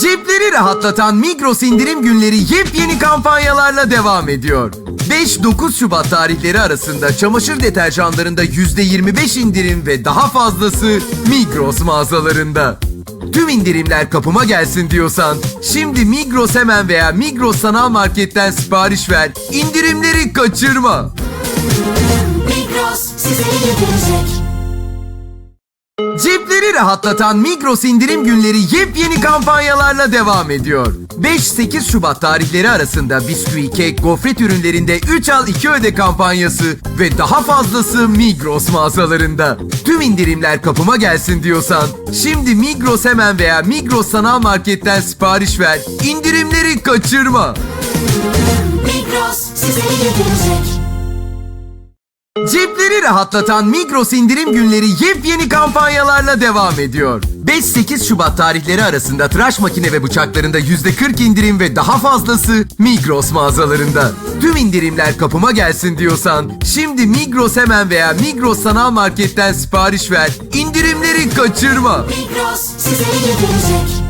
Cepleri rahatlatan Migros indirim günleri yepyeni kampanyalarla devam ediyor. 5-9 Şubat tarihleri arasında çamaşır deterjanlarında %25 indirim ve daha fazlası Migros mağazalarında. Tüm indirimler kapıma gelsin diyorsan şimdi Migros hemen veya Migros sanal marketten sipariş ver. İndirimleri kaçırma. Migros size getirecek. Cepleri rahatlatan Migros indirim günleri yepyeni kampanyalarla devam ediyor. 5-8 Şubat tarihleri arasında bisküvi, kek, gofret ürünlerinde 3 al 2 öde kampanyası ve daha fazlası Migros mağazalarında. Tüm indirimler kapıma gelsin diyorsan şimdi Migros hemen veya Migros sanal marketten sipariş ver. İndirimleri kaçırma. Migros size getirecek. Cepleri rahatlatan Migros indirim günleri yepyeni kampanyalarla devam ediyor. 5-8 Şubat tarihleri arasında tıraş makine ve bıçaklarında %40 indirim ve daha fazlası Migros mağazalarında. Tüm indirimler kapıma gelsin diyorsan şimdi Migros hemen veya Migros sanal marketten sipariş ver. İndirimleri kaçırma. Migros size getirecek.